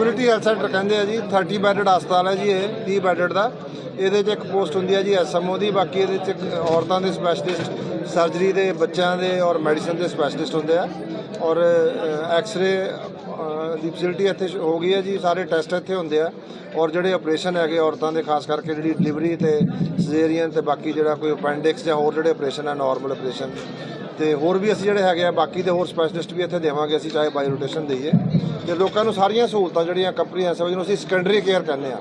Community health centre ਕਹਿੰਦੇ ਆ ਜੀ 30 ਬੈੱਡਡ ਹਸਪਤਾਲ ਹੈ ਜੀ ਇਹ 30 ਬੈੱਡਡ ਦਾ। ਇਹਦੇ 'ਚ ਇੱਕ ਪੋਸਟ ਹੁੰਦੀ ਹੈ ਜੀ ਐਸਐਮਓ ਦੀ, ਬਾਕੀ ਇਹਦੇ 'ਚ ਇੱਕ ਔਰਤਾਂ ਦੇ ਸਪੈਸ਼ਲਿਸਟ ਸਰਜਰੀ ਦੇ ਬੱਚਿਆਂ ਦੇ ਔਰ ਮੈਡੀਸਨ ਦੇ ਸਪੈਸ਼ਲਿਸਟ ਹੁੰਦੇ ਆ। ਔਰ ਐਕਸ-ਰੇ ਦੀ ਫੈਸਿਲਿਟੀ ਇੱਥੇ ਹੋ ਗਈ ਹੈ ਜੀ, ਸਾਰੇ ਟੈਸਟ ਇੱਥੇ ਹੁੰਦੇ ਆ। ਔਰ ਜਿਹੜੇ ਆਪਰੇਸ਼ਨ ਹੈਗੇ ਔਰਤਾਂ ਦੇ, ਖਾਸ ਕਰਕੇ ਜਿਹੜੀ ਡਿਲੀਵਰੀ ਤੇ ਸਿਜ਼ੇਰੀਅਨ ਤੇ ਬਾਕੀ ਜਿਹੜਾ ਕੋਈ ਅਪੈਂਡਿਕਸ ਜਾਂ ਹੋਰ ਜਿਹੜੇ ਆਪਰੇਸ਼ਨ ਆ ਨਾਰਮਲ ਆਪਰੇਸ਼ਨ ਤੇ ਹੋਰ ਵੀ ਅਸੀਂ ਜਿਹੜੇ ਹੈਗੇ ਆ, ਬਾਕੀ ਦੇ ਹੋਰ ਸਪੈਸ਼ਲਿਸਟ ਵੀ ਇੱਥੇ ਦੇਵਾਂਗੇ, ਅਸੀਂ ਚਾਹੇ ਬਾਈ ਰੋਟੇਸ਼ਨ ਦਈਏ। ਤੇ ਲੋਕਾਂ ਨੂੰ ਸਾਰੀਆਂ ਸਹੂਲਤਾਂ ਜਿਹੜੀਆਂ ਕੰਪਰੀਹੈਂਸਿਵ ਨੂੰ ਅਸੀਂ ਸੈਕੰਡਰੀ ਕੇਅਰ ਕਹਿੰਦੇ ਆ।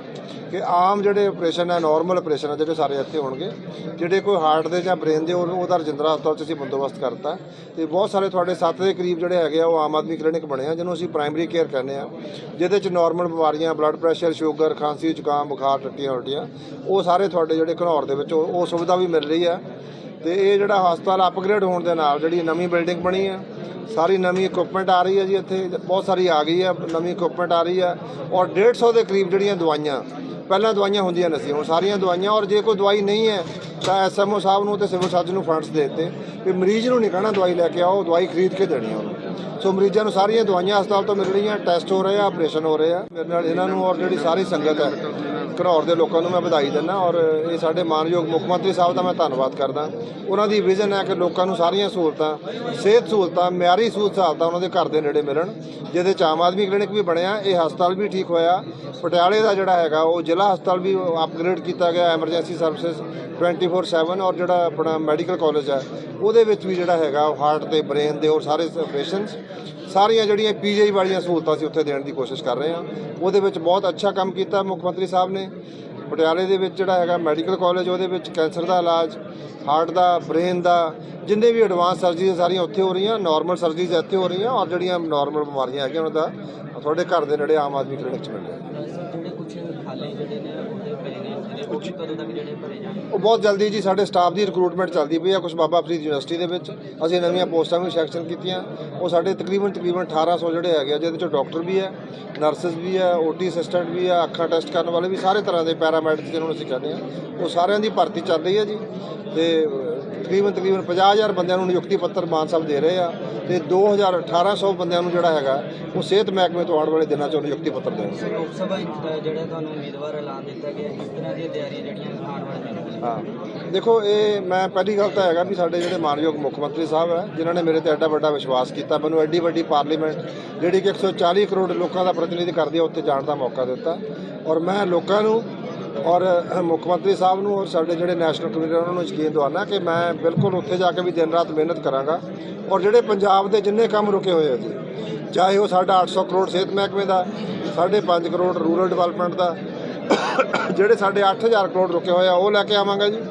ਕਿ ਆਮ ਜਿਹੜੇ ਆਪਰੇਸ਼ਨ ਹੈ ਨਾਰਮਲ ਆਪਰੇਸ਼ਨ ਆ, ਜਿਹੜੇ ਸਾਰੇ ਇੱਥੇ ਹੋਣਗੇ, ਜਿਹੜੇ ਕੋਈ ਹਾਰਟ ਦੇ ਜਾਂ ਬ੍ਰੇਨ ਦੇ, ਉਹ- ਉਹਦਾ ਰਜਿੰਦਰਾ ਹਸਪਤਾਲ 'ਚ ਅਸੀਂ ਬੰਦੋਬਸਤ ਕਰਤਾ। ਤੇ ਬਹੁਤ ਸਾਰੇ ਤੁਹਾਡੇ 7 ਦੇ ਕਰੀਬ ਜਿਹੜੇ ਹੈਗੇ ਆ, ਉਹ ਆਮ ਆਦਮੀ ਕਲੀਨਿਕ ਬਣੇ ਆ, ਜਿਹਨੂੰ ਅਸੀਂ ਪ੍ਰਾਇਮਰੀ ਕੇਅਰ ਕਹਿੰਦੇ ਆ। ਜਿਹਦੇ 'ਚ ਨਾਰਮਲ ਬਿਮਾਰੀਆਂ ਬਲੱਡ ਪ੍ਰੈਸ਼ਰ ਸ਼ੂਗਰ ਖਾਂਸੀ, ਜ਼ੁਕਾਮ, ਬੁਖਾਰ, ਟੱਟੀਆਂ, ਉਲਟੀਆਂ, ਉਹ ਸਾਰੇ ਤੁਹਾਡੇ ਜਿਹੜੇ ਘਨੌਰ ਦੇ ਵਿੱਚ, ਉਹ ਸੁਵਿਧਾ ਵੀ ਮਿਲ ਰਹੀ ਆ। ਤੇ ਇਹ ਜਿਹੜਾ ਹਸਪਤਾਲ ਅਪਗ੍ਰੇਡ ਹੋਣ ਦੇ ਨਾਲ ਜਿਹੜੀ ਨਵੀਂ ਬਿਲਡਿੰਗ ਬਣੀ ਆ, ਸਾਰੀ ਨਵੀਂ ਇਕਵਿਪਮੈਂਟ ਆ ਰਹੀ ਹੈ ਜੀ ਇੱਥੇ, ਬਹੁਤ ਸਾਰੀ ਆ ਗਈ ਆ, ਨਵੀਂ ਇਕਵਿਪਮੈਂਟ ਆ ਰਹੀ ਹੈ ਔਰ 150 ਦੇ ਕਰੀਬ ਜਿਹੜੀਆਂ ਦਵਾਈਆਂ ਪਹਿਲਾਂ ਦਵਾਈਆਂ ਹੁੰਦੀਆਂ ਨਹੀਂ ਸੀ, ਹੁਣ ਸਾਰੀਆਂ ਦਵਾਈਆਂ, ਔਰ ਜੇ ਕੋਈ ਦਵਾਈ ਨਹੀਂ ਹੈ, ਤਾਂ ਐਸਐਮਓ ਸਾਹਿਬ ਨੂੰ ਤੇ ਸਿਵਲ ਸਰਜਨ ਨੂੰ ਫੰਡਸ ਦੇ ਦਿੱਤੇ। ਵੀ ਮਰੀਜ਼ ਨੂੰ ਨਹੀਂ ਕਹਿਣਾ ਦਵਾਈ ਲੈ ਕੇ ਆਓ, ਦਵਾਈ ਖਰੀਦ ਕੇ ਦੇਣੀ ਆ ਉਹਨੂੰ। ਸੋ ਮਰੀਜ਼ਾਂ ਨੂੰ ਸਾਰੀਆਂ ਦਵਾਈਆਂ ਹਸਪਤਾਲ ਤੋਂ ਮਿਲ ਰਹੀਆਂ, ਟੈਸਟ ਹੋ ਰਹੇ ਆ, ਆਪਰੇਸ਼ਨ ਹੋ ਰਹੇ ਆ। ਮੇਰੇ ਨਾਲ ਇਹਨਾਂ ਨੂੰ ਔਰ ਜਿਹੜੀ ਸਾਰੀ ਸੰਗਤ ਹੈ ਘਨੌਰ ਦੇ ਲੋਕਾਂ ਨੂੰ ਮੈਂ ਵਧਾਈ ਦਿੰਦਾ ਔਰ ਇਹ ਸਾਡੇ ਮਾਨਯੋਗ ਮੁੱਖ ਮੰਤਰੀ ਸਾਹਿਬ ਦਾ ਮੈਂ ਧੰਨਵਾਦ ਕਰਦਾ। ਉਹਨਾਂ ਦੀ ਵਿਜ਼ਨ ਹੈ ਕਿ ਲੋਕਾਂ ਨੂੰ ਸਾਰੀਆਂ ਸਹੂਲਤਾਂ, ਸਿਹਤ ਸਹੂਲਤਾਂ, ਮਿਆਰੀ ਸਹੂਲਤ ਸਹੂਲਤਾਂ ਉਹਨਾਂ ਦੇ ਘਰ ਦੇ ਨੇੜੇ ਮਿਲਣ, ਜਿਹਦੇ ਚ ਆਮ ਆਦਮੀ ਕਲੀਨਿਕ ਵੀ ਬਣਿਆ, ਇਹ ਹਸਪਤਾਲ ਵੀ ਠੀਕ ਹੋਇਆ। ਪਟਿਆਲੇ ਦਾ ਜਿਹੜਾ ਹੈਗਾ, ਉਹ ਜ਼ਿਲ੍ਹਾ ਹਸਪਤਾਲ ਵੀ ਅਪਗ੍ਰੇਡ ਕੀਤਾ ਗਿਆ ਐਮਰਜੈਂਸੀ ਸਰਵਿਸਿਜ਼ 24/7 ਔਰ ਜਿਹੜਾ ਆਪਣਾ ਮੈਡੀਕਲ ਕਾਲਜ ਹੈ, ਉਹਦੇ ਵਿੱਚ ਵੀ ਜਿਹੜਾ ਹੈਗਾ ਹਾਰਟ ਤੇ ਬ੍ਰੇਨ ਦੇ ਔਰ ਸਾਰੇ ਆਪਰੇਸ਼ਨ ਸਾਰੀਆਂ ਜਿਹੜੀਆਂ ਪੀਜੀਆਈ ਵਾਲੀਆਂ ਸਹੂਲਤਾਂ ਸੀ ਉੱਥੇ ਦੇਣ ਦੀ ਕੋਸ਼ਿਸ਼ ਕਰ ਰਹੇ ਹਾਂ। ਉਹਦੇ ਵਿੱਚ ਬਹੁਤ ਅੱਛਾ ਕੰਮ ਕੀਤਾ ਮੁੱਖ ਮੰਤਰੀ ਸਾਹਿਬ ਨੇ। ਪਟਿਆਲੇ ਦੇ ਵਿੱਚ ਜਿਹੜਾ ਹੈਗਾ ਮੈਡੀਕਲ ਕਾਲਜ, ਉਹਦੇ ਵਿੱਚ ਕੈਂਸਰ ਦਾ ਇਲਾਜ, ਹਾਰਟ ਦਾ, ਬ੍ਰੇਨ ਦਾ, ਜਿੰਨੇ ਵੀ ਐਡਵਾਂਸ ਸਰਜਰੀਜ਼ ਸਾਰੀਆਂ ਉੱਥੇ ਹੋ ਰਹੀਆਂ ਨਾਰਮਲ ਸਰਜਰੀਜ਼ ਇੱਥੇ ਹੋ ਰਹੀਆਂ ਔਰ ਜਿਹੜੀਆਂ ਨਾਰਮਲ ਬਿਮਾਰੀਆਂ ਹੈਗੀਆਂ, ਉਹਨਾਂ ਦਾ ਤੁਹਾਡੇ ਘਰ ਦੇ ਨੇੜੇ ਆਮ ਆਦਮੀ ਕਲੀਨਿਕ 'ਚ ਮਿਲ ਰਿਹਾ ਜਿਹੜੇ ਕੁਝ ਖਾਲੇ ਜਿਹੜੇ ਨੇ ਉਹਦੇ ਪਏ ਨੇ ਉਹ ਵੀ ਕਦੋਂ ਤੱਕ ਜਿਹੜੇ ਭਰੇ ਜਾਣਗੇ? ਉਹ ਬਹੁਤ ਜਲਦੀ ਜੀ ਸਾਡੇ ਸਟਾਫ ਦੀ ਰਿਕਰੂਟਮੈਂਟ ਚੱਲਦੀ ਪਈ ਆ ਕੁਝ ਬਾਬਾ ਫਰੀਦ ਯੂਨੀਵਰਸਿਟੀ ਦੇ ਵਿੱਚ। ਅਸੀਂ ਨਵੀਆਂ ਪੋਸਟਾਂ ਵੀ ਸਿਲੈਕਸ਼ਨ ਕੀਤੀਆਂ। ਉਹ ਸਾਡੇ ਤਕਰੀਬਨ ਤਕਰੀਬਨ 1800 ਜਿਹੜੇ ਹੈਗੇ ਆ ਜਿਹਦੇ ਚੋਂ ਡਾਕਟਰ ਵੀ ਹੈ ਨਰਸਸ ਵੀ ਹੈ ਓਟੀ ਅਸਿਸਟੈਂਟ ਵੀ ਹੈ ਅੱਖਾਂ ਟੈਸਟ ਕਰਨ ਵਾਲੇ ਵੀ ਸਾਰੇ ਤਰ੍ਹਾਂ ਦੇ ਪੈਰਾਮੈਡਿਕਸ ਜਿਹਨੂੰ ਅਸੀਂ ਕਹਿੰਦੇ ਆ। ਉਹ ਸਾਰਿਆਂ ਦੀ ਭਰਤੀ ਚੱਲ ਰਹੀ ਹੈ ਜੀ। ਤੇ ਤਕਰੀਬਨ ਤਕਰੀਬਨ 50000 ਬੰਦਿਆਂ ਨੂੰ ਨਿਯੁਕਤੀ ਪੱਤਰ ਮਾਨ ਸਾਹਿਬ ਦੇ ਰਹੇ ਆ ਤੇ 2000 1800 ਬੰਦਿਆਂ ਨੂੰ ਜਿਹੜਾ ਹੈਗਾ ਉਹ ਸਿਹਤ ਮਹਿਕਮੇ ਤੋਂ ਆਉਣ ਵਾਲੇ ਦਿਨਾਂ 'ਚ ਨਿਯੁਕਤੀ ਪੱਤਰ ਦੇਣਗੇ ਲੋਕ ਸਭਾ ਇੰਚ- ਜਿਹੜਾ ਤੁਹਾਨੂੰ ਉਮੀਦਵਾਰ ਐਲਾਨ ਦਿੱਤਾ ਗਿਆ ਇਸ ਤਰ੍ਹਾਂ ਦੀਆਂ ਤਿਆਰੀਆਂ ਜਿਹੜੀਆਂ ਆਉਣ ਵਾਲੇ ਦਿਨਾਂ ਵਿੱਚ ਹਾਂ। ਦੇਖੋ ਇਹ ਮੈਂ ਪਹਿਲੀ ਗੱਲ ਤਾਂ ਹੈਗਾ ਵੀ ਸਾਡੇ ਜਿਹੜੇ ਮਾਨਯੋਗ ਮੁੱਖ ਮੰਤਰੀ ਸਾਹਿਬ ਹੈ ਜਿਨ੍ਹਾਂ ਨੇ ਮੇਰੇ ਤੇ ਐਡਾ ਵੱਡਾ ਵਿਸ਼ਵਾਸ ਕੀਤਾ ਮੈਨੂੰ ਐਡੀ ਵੱਡੀ ਪਾਰਲੀਮੈਂਟ ਜਿਹੜੀ ਕਿ 140 ਕਰੋੜ ਲੋਕਾਂ ਦਾ ਪ੍ਰਤੀਨਿਧ ਕਰਦੀ ਹੈ ਉੱਥੇ ਜਾਣ ਦਾ ਮੌਕਾ ਦਿੱਤਾ। ਔਰ ਮੈਂ ਲੋਕਾਂ ਨੂੰ ਔਰ ਮੁੱਖ ਮੰਤਰੀ ਸਾਹਿਬ ਨੂੰ ਔਰ ਸਾਡੇ ਜਿਹੜੇ ਨੈਸ਼ਨਲ ਕਮਿਟੀ ਉਹਨਾਂ ਨੂੰ ਯਕੀਨ ਦਿਵਾਉਣਾ ਕਿ ਮੈਂ ਬਿਲਕੁਲ ਉੱਥੇ ਜਾ ਕੇ ਵੀ ਦਿਨ ਰਾਤ ਮਿਹਨਤ ਕਰਾਂਗਾ। ਔਰ ਜਿਹੜੇ ਪੰਜਾਬ ਦੇ ਜਿੰਨੇ ਕੰਮ ਰੁਕੇ ਹੋਏ ਆ ਜੀ, ਚਾਹੇ ਉਹ ਸਾਡਾ 800 ਕਰੋੜ ਸਿਹਤ ਮਹਿਕਮੇ ਦਾ, ਸਾਢੇ 5 ਕਰੋੜ ਰੂਰਲ ਡਿਵੈਲਪਮੈਂਟ ਦਾ, ਜਿਹੜੇ ਸਾਡੇ 8000 ਕਰੋੜ ਰੁਕੇ ਹੋਏ ਆ, ਉਹ ਲੈ ਕੇ ਆਵਾਂਗਾ ਜੀ।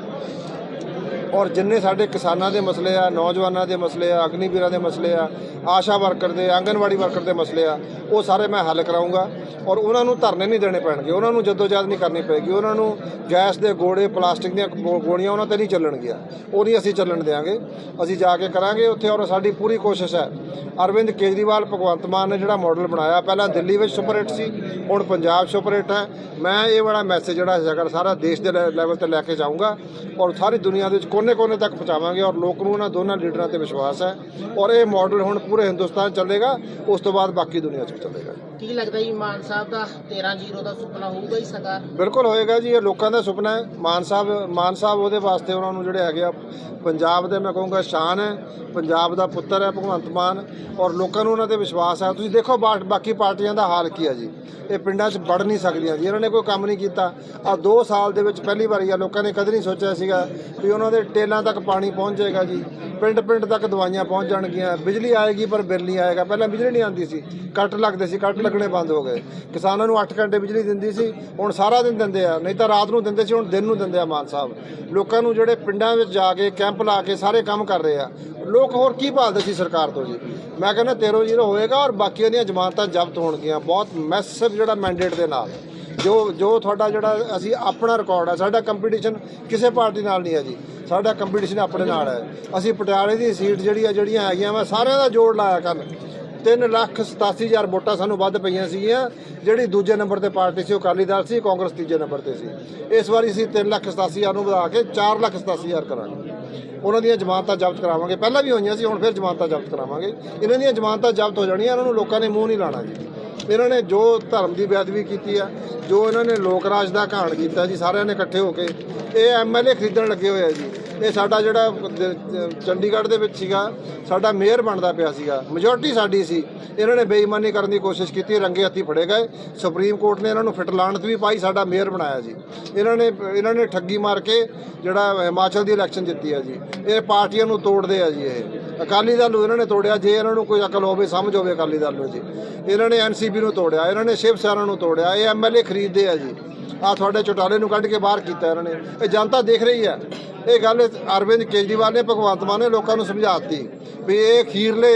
ਔਰ ਜਿੰਨੇ ਸਾਡੇ ਕਿਸਾਨਾਂ ਦੇ ਮਸਲੇ ਆ, ਨੌਜਵਾਨਾਂ ਦੇ ਮਸਲੇ ਆ, ਅਗਨੀਵੀਰਾਂ ਦੇ ਮਸਲੇ ਆ, ਆਸ਼ਾ ਵਰਕਰ ਦੇ, ਆਂਗਨਵਾੜੀ ਵਰਕਰ ਦੇ ਮਸਲੇ ਆ, ਉਹ ਸਾਰੇ ਮੈਂ ਹੱਲ ਕਰਾਉਂਗਾ ਔਰ ਉਹਨਾਂ ਨੂੰ ਧਰਨੇ ਨਹੀਂ ਦੇਣੇ ਪੈਣਗੇ। ਉਹਨਾਂ ਨੂੰ ਜਦੋਜਹਿਦ ਨਹੀਂ ਕਰਨੀ ਪਏਗੀ। ਉਹਨਾਂ ਨੂੰ ਗੈਸ ਦੇ ਗੋੜੇ, ਪਲਾਸਟਿਕ ਦੀਆਂ ਗੋ- ਗੋਲੀਆਂ ਉਹਨਾਂ ਤੇ ਨਹੀਂ ਚੱਲਣਗੀਆਂ। ਉਹ ਨਹੀਂ ਅਸੀਂ ਚੱਲਣ ਦੇਵਾਂਗੇ ਅਸੀਂ ਜਾ ਕੇ ਕਰਾਂਗੇ ਉੱਥੇ ਔਰ ਸਾਡੀ ਪੂਰੀ ਕੋਸ਼ਿਸ਼ ਹੈ। ਅਰਵਿੰਦ ਕੇਜਰੀਵਾਲ, ਭਗਵੰਤ ਮਾਨ ਨੇ ਜਿਹੜਾ ਮਾਡਲ ਬਣਾਇਆ, ਪਹਿਲਾਂ ਦਿੱਲੀ ਵਿੱਚ ਸੁਪਰ ਹਿੱਟ ਸੀ, ਹੁਣ ਪੰਜਾਬ ਸੁਪਰ ਹਿੱਟ ਹੈ। ਮੈਂ ਇਹ ਵਾਲਾ ਮੈਸੇਜ ਜਿਹੜਾ ਹੈਗਾ ਸਾਰਾ ਦੇਸ਼ ਦੇ ਲੈ- ਲੈਵਲ ਤੇ ਲੈ ਕੇ ਜਾਊਂਗਾ। ਔਰ ਸਾਰੀ ਦੁਨੀਆ ਦੇ ਵਿੱਚ ਕੋਨੇ-ਕੋਨੇ ਤੱਕ ਪਹੁੰਚਾਵਾਂਗੇ ਔਰ ਲੋਕ ਨੂੰ ਉਹਨਾਂ ਦੋਨਾਂ ਲੀਡਰਾਂ ਤੇ ਵਿਸ਼ਵਾਸ ਹੈ ਔਰ ਇਹ ਮਾਡਲ ਹੁਣ ਪੂਰੇ ਹਿੰਦੁਸਤਾਨ 'ਚ ਚੱਲੇਗਾ, ਉਸ ਤੋਂ ਬਾਅਦ ਬਾਕੀ ਦੁਨੀਆ 'ਚ ਵੀ ਚੱਲੇਗਾ। ਕੀ ਲੱਗਦਾ ਜੀ ਮਾਨ ਸਾਹਿਬ ਦਾ 13 ਜ਼ੀਰੋ ਦਾ ਸੁਪਨਾ ਹੋਊਗਾ ਹੀ ਸਾਕਾਰ ਬਿਲਕੁਲ ਹੋਏਗਾ ਜੀ, ਇਹ ਲੋਕਾਂ ਦਾ ਸੁਪਨਾ ਹੈ। ਮਾਨ ਸਾਹਿਬ ਮਾਨ ਸਾਹਿਬ ਉਹਦੇ ਵਾਸਤੇ ਉਹਨਾਂ ਨੂੰ ਜਿਹੜੇ ਹੈਗੇ ਆ, ਪੰਜਾਬ ਦੇ ਮੈਂ ਕਹੂੰਗਾ ਸ਼ਾਨ ਹੈ, ਪੰਜਾਬ ਦਾ ਪੁੱਤਰ ਹੈ ਭਗਵੰਤ ਮਾਨ, ਔਰ ਲੋਕਾਂ ਨੂੰ ਉਹਨਾਂ ਤੇ ਵਿਸ਼ਵਾਸ ਹੈ। ਤੁਸੀਂ ਦੇਖੋ ਬਾ- ਬਾਕੀ ਪਾਰਟੀਆਂ ਦਾ ਹਾਲ ਕੀ ਹੈ ਜੀ। ਇਹ ਪਿੰਡਾਂ 'ਚ ਵੜ ਨਹੀਂ ਸਕਦੀਆਂ ਜੀ। ਇਹਨਾਂ ਨੇ ਕੋਈ ਕੰਮ ਨਹੀਂ ਕੀਤਾ। ਆ 2 ਸਾਲ ਦੇ ਵਿੱਚ ਪਹਿਲੀ ਵਾਰੀ ਆ, ਲੋਕਾਂ ਨੇ ਕਦੇ ਨਹੀਂ ਸੋਚਿਆ ਸੀਗਾ ਵੀ ਉਹਨਾਂ ਦੇ ਟੇਲਾਂ ਤੱਕ ਪਾਣੀ ਪਹੁੰਚ ਜਾਏਗਾ ਜੀ। ਪਿੰਡ ਪਿੰਡ ਤੱਕ ਦਵਾਈਆਂ ਪਹੁੰਚ ਜਾਣਗੀਆਂ। ਬਿਜਲੀ ਆਏਗੀ ਪਰ ਬਿੱਲ ਨਹੀਂ ਆਏਗਾ। ਪਹਿਲਾਂ ਬਿਜਲੀ ਨਹੀਂ ਆਉਂਦੀ ਸੀ। ਕੱਟ ਲੱਗਦੇ ਸੀ, ਕੱਟ ਲੱਗਣੇ ਬੰਦ ਹੋ ਗਏ। ਕਿਸਾਨਾਂ ਨੂੰ 8 ਘੰਟੇ ਬਿਜਲੀ ਦਿੰਦੀ ਸੀ, ਹੁਣ ਸਾਰਾ ਦਿਨ ਦਿੰਦੇ ਆ। ਨਹੀਂ ਤਾਂ ਰਾਤ ਨੂੰ ਦਿੰਦੇ ਸੀ, ਹੁਣ ਦਿਨ ਨੂੰ ਦਿੰਦੇ ਆ ਮਾਨ ਸਾਹਿਬ। ਲੋਕਾਂ ਨੂੰ ਜਿਹੜੇ ਪਿੰਡਾਂ ਵਿੱਚ ਜਾ ਕੇ ਕੈਂਪ ਲਾ ਕੇ ਸਾਰੇ ਕੰਮ ਕਰ ਰਹੇ ਆ, ਲੋਕ ਹੋਰ ਕੀ ਭਾਲਦੇ ਸੀ ਸਰਕਾਰ ਤੋਂ ਜੀ? ਮੈਂ ਕਹਿੰਦਾ 13 ਜ਼ੀਰੋ ਹੋਏਗਾ ਔਰ ਬਾਕੀਆਂ ਦੀਆਂ ਜ਼ਮਾਨਤਾਂ ਜ਼ਬਤ ਹੋਣਗੀਆਂ। ਬਹੁਤ ਮੈਸਿਵ ਜਿਹੜਾ ਮੈਂਡੇਟ ਦੇ ਨਾਲ। ਜੋ ਜੋ ਤੁਹਾਡਾ ਜਿਹੜਾ ਅਸੀਂ ਆਪਣਾ ਰਿਕਾਰਡ ਹੈ ਸਾਡਾ ਕੰਪੀਟੀਸ਼ਨ ਕਿਸੇ ਪਾਰਟੀ ਨਾਲ ਨਹੀਂ ਹੈ ਜੀ। ਸਾਡਾ ਕੰਪੀਟੀਸ਼ਨ ਆਪਣੇ ਨਾਲ ਹੈ। ਅਸੀਂ ਪਟਿਆਲੇ ਦੀ ਸੀਟ ਜਿਹੜੀ ਆ, ਜਿਹੜੀਆਂ ਹੈਗੀਆਂ ਮੈਂ ਸਾਰਿਆਂ ਦਾ ਜੋੜ ਲਾਇਆ ਕਰਨ। 3 ਲੱਖ 87000 ਵੋਟਾਂ ਸਾਨੂੰ ਵੱਧ ਪਈਆਂ ਸੀਗੀਆਂ। ਜਿਹੜੀ ਦੂਜੇ ਨੰਬਰ ਤੇ ਪਾਰਟੀ ਸੀ, ਉਹ ਅਕਾਲੀ ਦਲ ਸੀ, ਕਾਂਗਰਸ ਤੀਜੇ ਨੰਬਰ ਤੇ ਸੀ। ਇਸ ਵਾਰੀ ਅਸੀਂ 3 ਲੱਖ 87000 ਨੂੰ ਵਧਾ ਕੇ 4 ਲੱਖ 87000 ਕਰਾਂਗੇ। ਉਹਨਾਂ ਦੀਆਂ ਜ਼ਮਾਨਤਾਂ ਜ਼ਬਤ ਕਰਾਵਾਂਗੇ। ਪਹਿਲਾਂ ਵੀ ਹੋਈਆਂ ਸੀ, ਹੁਣ ਫਿਰ ਜ਼ਮਾਨਤਾਂ ਜ਼ਬਤ ਕਰਾਵਾਂਗੇ। ਇਹਨਾਂ ਦੀਆਂ ਜ਼ਮਾਨਤਾਂ ਜ਼ਬਤ ਹੋ ਜਾਣੀਆਂ, ਇਹਨਾਂ ਨੂੰ ਲੋਕਾਂ ਨੇ ਮੂੰਹ ਨਹੀਂ ਲਾਣਾ ਜੀ। ਇਹਨਾਂ ਨੇ ਜੋ ਧਰਮ ਦੀ ਬੇਅਦਬੀ ਕੀਤੀ ਆ, ਜੋ ਇਹਨਾਂ ਨੇ ਲੋਕ ਰਾਜ ਦਾ ਘਾਣ ਕੀਤਾ ਜੀ, ਸਾਰਿਆਂ ਨੇ ਇਕੱਠੇ ਹੋ ਕੇ, ਇਹ ਐਮਐਲਏ ਖਰੀਦਣ ਲੱਗੇ ਹੋਏ ਆ ਜੀ। ਇਹ ਸਾਡਾ ਜਿਹੜਾ ਚੰਡੀਗੜ੍ਹ ਦੇ ਵਿੱਚ ਸੀਗਾ, ਸਾਡਾ ਮੇਅਰ ਬਣਦਾ ਪਿਆ ਸੀਗਾ। ਮੈਜੋਰਟੀ ਸਾਡੀ ਸੀ। ਇਹਨਾਂ ਨੇ ਬੇਈਮਾਨੀ ਕਰਨ ਦੀ ਕੋਸ਼ਿਸ਼ ਕੀਤੀ, ਰੰਗੇ ਹੱਥੀ ਫੜੇ ਗਏ। ਸੁਪਰੀਮ ਕੋਰਟ ਨੇ ਇਹਨਾਂ ਨੂੰ ਫਿਟ ਲਾਣਤ ਵੀ ਪਾਈ, ਸਾਡਾ ਮੇਅਰ ਬਣਾਇਆ ਜੀ। ਇਹਨਾਂ ਨੇ ਇਹਨਾਂ ਨੇ ਠੱਗੀ ਮਾਰ ਕੇ ਜਿਹੜਾ ਹਿਮਾਚਲ ਦੀ ਇਲੈਕਸ਼ਨ ਜਿੱਤੀ ਆ ਜੀ। ਇਹ ਪਾਰਟੀਆਂ ਨੂੰ ਤੋੜਦੇ ਆ ਜੀ ਇਹ। ਅਕਾਲੀ ਦਲ ਨੂੰ ਇਹਨਾਂ ਨੇ ਤੋੜਿਆ, ਜੇ ਇਹਨਾਂ ਨੂੰ ਕੋਈ ਅਕਲ ਹੋਵੇ, ਸਮਝ ਹੋਵੇ ਅਕਾਲੀ ਦਲ ਨੂੰ ਜੀ। ਇਹਨਾਂ ਨੇ ਐਨਸੀਪੀ ਨੂੰ ਤੋੜਿਆ, ਇਹਨਾਂ ਨੇ ਸ਼ਿਵ ਸੈਨਾ ਨੂੰ ਤੋੜਿਆ, ਇਹ ਐਮਐਲਏ ਖਰੀਦਦੇ ਆ ਜੀ। ਆ ਤੁਹਾਡੇ ਚੌਟਾਲੇ ਨੂੰ ਕੱਢ ਕੇ ਬਾਹਰ ਕੀਤਾ ਇਹਨਾਂ ਨੇ। ਇਹ ਜਨਤਾ ਦੇਖ ਰਹੀ ਹੈ ਇਹ ਗੱਲ ਅਰਵਿੰਦ ਕੇਜਰੀਵਾਲ ਨੇ ਭਗਵੰਤ ਮਾਨ ਨੇ ਲੋਕਾਂ ਨੂੰ ਸਮਝਾ ਦਿੱਤੀ ਵੀ ਇਹ ਖੀਰਲੇ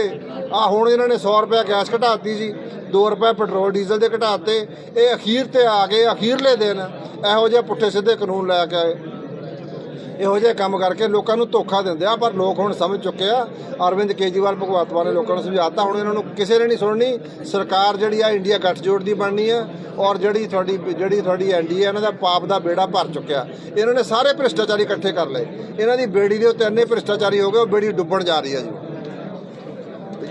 ਆ ਹੁਣ ਇਹਨਾਂ ਨੇ 100 ਰੁਪਏ ਗੈਸ ਘਟਾਤੀ ਜੀ 2 ਰੁਪਏ ਪੈਟਰੋਲ, ਡੀਜ਼ਲ ਦੇ ਘਟਾਤੇ, ਇਹ ਅਖੀਰ ਤੇ ਆ ਗਏ, ਅਖੀਰਲੇ ਦਿਨ ਇਹੋ ਜਿਹੇ ਪੁੱਠੇ ਸਿੱਧੇ ਕਾਨੂੰਨ ਲੈ ਕੇ ਆਏ। ਇਹੋ ਜਿਹੇ ਕੰਮ ਕਰਕੇ ਲੋਕਾਂ ਨੂੰ ਧੋਖਾ ਦਿੰਦੇ ਆ, ਪਰ ਲੋਕ ਹੁਣ ਸਮਝ ਚੁੱਕੇ ਆ। ਅਰਵਿੰਦ ਕੇਜਰੀਵਾਲ, ਭਗਵੰਤ ਮਾਨ ਨੇ ਲੋਕਾਂ ਨੂੰ ਸਮਝਾਤਾ ਹੁਣ ਇਹਨਾਂ ਨੂੰ ਕਿਸੇ ਨੇ ਨਹੀਂ ਸੁਣਨੀ। ਸਰਕਾਰ ਜਿਹੜੀ ਆ, ਇੰਡੀਆ ਗੱਠਜੋੜ ਦੀ ਬਣਨੀ ਆ ਔਰ ਜਿਹੜੀ ਤੁਹਾਡੀ ਜਿਹੜੀ ਤੁਹਾਡੀ ਐਨਡੀਏ ਇਹਨਾਂ ਦਾ ਪਾਪ ਦਾ ਬੇੜਾ ਭਰ ਚੁੱਕਿਆ। ਇਹਨਾਂ ਨੇ ਸਾਰੇ ਭ੍ਰਿਸ਼ਟਾਚਾਰੀ ਇਕੱਠੇ ਕਰ ਲਏ। ਇਹਨਾਂ ਦੀ ਬੇੜੀ ਦੇ ਉੱਤੇ ਇੰਨੇ ਭ੍ਰਿਸ਼ਟਾਚਾਰੀ ਹੋ ਗਏ, ਉਹ ਬੇੜੀ ਡੁੱਬਣ ਜਾ ਰਹੀ ਆ ਜੀ।